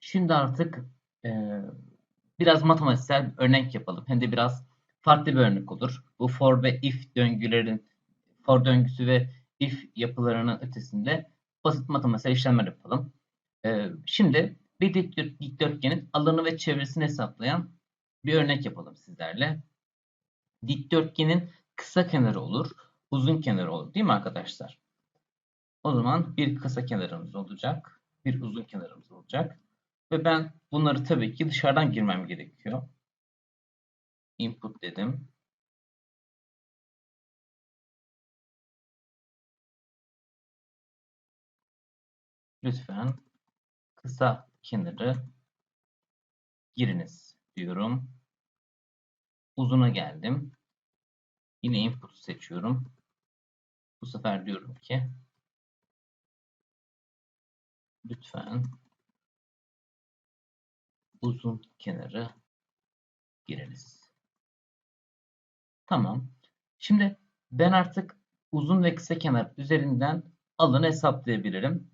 Şimdi artık e, biraz matematiksel bir örnek yapalım. Hem de biraz farklı bir örnek olur. Bu for ve if döngülerin for döngüsü ve if yapılarının ötesinde basit matematiksel işlemler yapalım. E, şimdi bir dikdörtgenin alanı ve çevresini hesaplayan bir örnek yapalım sizlerle. Dikdörtgenin kısa kenarı olur, uzun kenarı olur değil mi arkadaşlar? O zaman bir kısa kenarımız olacak, bir uzun kenarımız olacak. Ve ben bunları tabii ki dışarıdan girmem gerekiyor. Input dedim. Lütfen kısa kenarı giriniz diyorum. Uzuna geldim. Yine input seçiyorum. Bu sefer diyorum ki lütfen uzun kenarı giriniz. Tamam. Şimdi ben artık uzun ve kısa kenar üzerinden alanı hesaplayabilirim.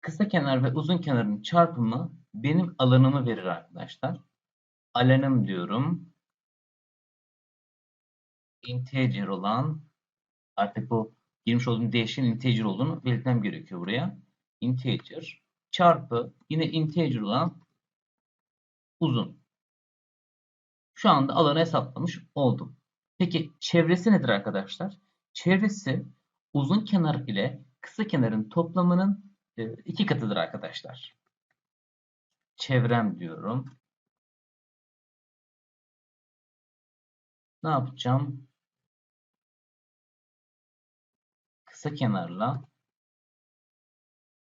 Kısa kenar ve uzun kenarın çarpımı benim alanımı verir arkadaşlar. Alanım diyorum. Integer olan artık bu girmiş olduğum değişkenin integer olduğunu belirtmem gerekiyor buraya. Integer çarpı yine integer olan uzun. Şu anda alanı hesaplamış oldum. Peki çevresi nedir arkadaşlar? Çevresi uzun kenar ile kısa kenarın toplamının e, iki katıdır arkadaşlar. Çevrem diyorum. Ne yapacağım? Kısa kenarla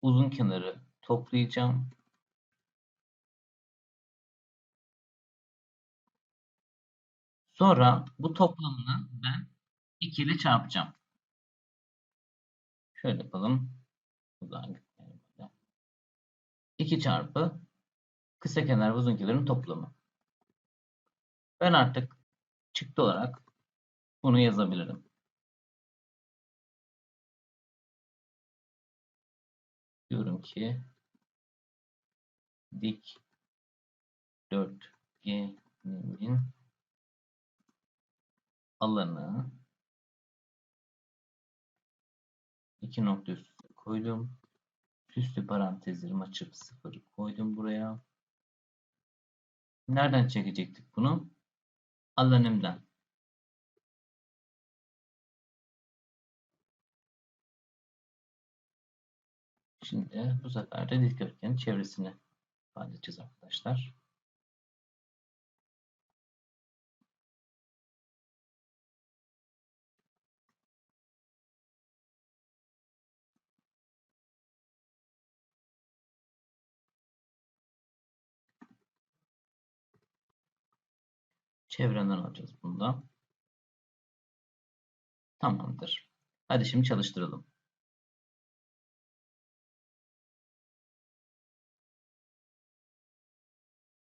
uzun kenarı toplayacağım. Sonra bu toplamını ben 2 ile çarpacağım. Şöyle yapalım. Buradan 2 çarpı kısa kenar uzun kenarın toplamı. Ben artık çıktı olarak bunu yazabilirim. Diyorum ki dik dörtgenin alanı iki nokta üstü koydum. Üstü parantezlerimi açıp sıfırı koydum buraya. Nereden çekecektik bunu? Alanımdan. Şimdi bu sefer de dikdörtgenin çevresini ifade arkadaşlar. Çevrenden alacağız bunda. Tamamdır. Hadi şimdi çalıştıralım.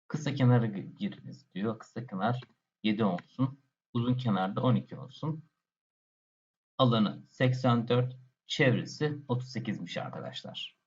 Kısa kenarı giriniz diyor. Kısa kenar 7 olsun. Uzun kenarda 12 olsun. Alanı 84, çevresi 38'miş arkadaşlar.